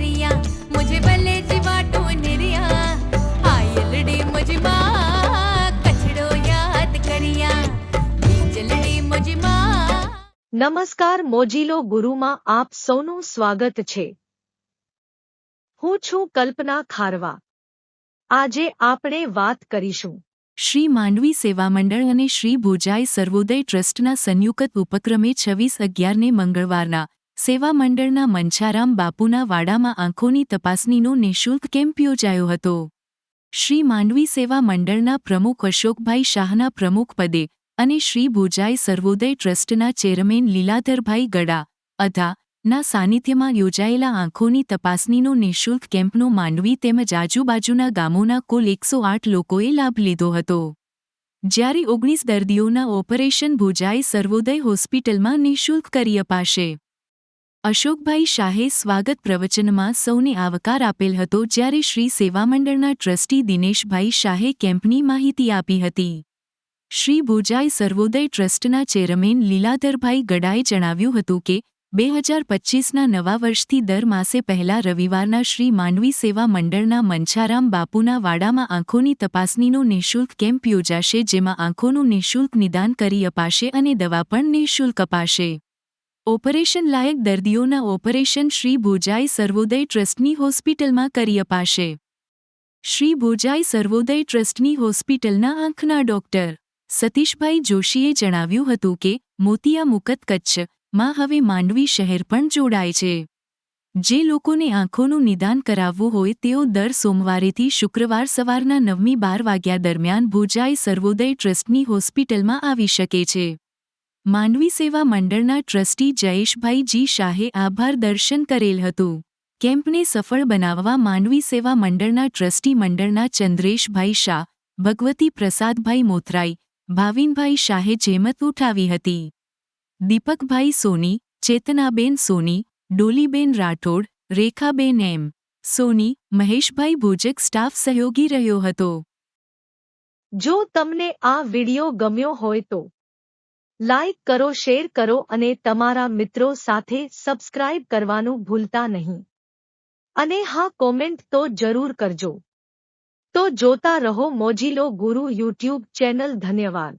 करिया मुझे भले जीवाटो निरिया आयलड़ी मुझे माँ कचड़ो याद करिया बीजलड़ी मुझे माँ નમસ્કાર મોજીલો ગુરુમાં આપ સૌનું સ્વાગત છે હું છું કલ્પના ખારવા આજે આપણે વાત કરીશું શ્રી માંડવી સેવા મંડળ અને શ્રી ભોજાઈ સર્વોદય ટ્રસ્ટના સંયુક્ત ઉપક્રમે છવ્વીસ અગિયારને મંગળવારના સેવા મંડળના મંછારામ બાપુના વાડામાં આંખોની તપાસણીનો નિઃશુલ્ક કેમ્પ યોજાયો હતો. શ્રી માંડવી સેવા મંડળના પ્રમુખ અશોકભાઈ શાહના પ્રમુખ પદે અને શ્રી ભુજાઈ સર્વોદય ટ્રસ્ટના ચેરમેન લીલાધરભાઈ ગડા અધા ના સાનિધ્યમાં યોજાયેલા આંખોની તપાસણીનો નિઃશુલ્ક કેમ્પનો માંડવી તેમજ આજુબાજુના ગામોના કુલ એકસો આઠ લોકોએ લાભ લીધો હતો. જ્યારે ઓગણીસ દર્દીઓના ઓપરેશન ભુજાઈ સર્વોદય હોસ્પિટલમાં નિઃશુલ્ક કરી અપાશે. અશોકભાઈ શાહે સ્વાગત પ્રવચનમાં સૌને આવકાર આપેલ હતો જ્યારે શ્રી સેવામંડળના ટ્રસ્ટી દિનેશભાઈ શાહે કેમ્પની માહિતી આપી હતી. શ્રી ભોજાઈ સર્વોદય ટ્રસ્ટના ચેરમેન લીલાધરભાઈ ગડાએ જણાવ્યું હતું કે, બે હજાર પચ્ચીસના નવા વર્ષથી દર માસે પહેલા રવિવારના શ્રી માંડવી સેવા મંડળના મંછારામ બાપુના વાડામાં આંખોની તપાસણીનો નિઃશુલ્ક કેમ્પ યોજાશે જેમાં આંખોનું નિઃશુલ્ક નિદાન કરી અપાશે અને દવા પણ નિઃશુલ્ક અપાશે. ઓપરેશન લાયક દર્દીઓના ઓપરેશન શ્રી ભોજાઈ સર્વોદય ટ્રસ્ટની હોસ્પિટલમાં કરી અપાશે. શ્રી ભોજાઈ સર્વોદય ટ્રસ્ટની હોસ્પિટલના આંખના ડોક્ટર સતીશભાઈ જોશીએ જણાવ્યું હતું કે, મોતિયા મુકત કચ્છ, માં હવે માંડવી શહેર પણ જોડાય છે. જે લોકોને આંખોનું નિદાન કરાવવું હોય તેઓ દર સોમવારેથી શુક્રવાર સવારના નવમી બાર વાગ્યા દરમિયાન ભોજાઈ સર્વોદય ટ્રસ્ટની હોસ્પિટલમાં આવી શકે છે. માંડવી સેવા મંડળના ટ્રસ્ટી જયેશભાઈ જી શાહે આભાર દર્શન કરેલ હતું. કેમ્પને સફળ બનાવવા માંડવી સેવા મંડળના ટ્રસ્ટી મંડળના ચંદ્રેશભાઈ શાહ, ભગવતી પ્રસાદભાઈ મોથરાઈ, ભાવિનભાઈ શાહે જેમત ઉઠાવી હતી. દીપકભાઈ સોની, ચેતનાબેન સોની, ડોલીબેન રાઠોડ, રેખાબેન એમ. સોની, મહેશભાઈ ભોજક સ્ટાફ સહયોગી રહ્યો હતો. જો તમને આ વિડિયો ગમ્યો હોય તો લાઇક કરો શેર કરો અને તમારા મિત્રો સાથે સબસ્ક્રાઇબ કરવાનું ભૂલતા નહીં અને હા કોમેન્ટ તો જરૂર કરજો તો જોતા રહો મોજીલો ગુરુ યુટ્યુબ ચેનલ ધન્યવાદ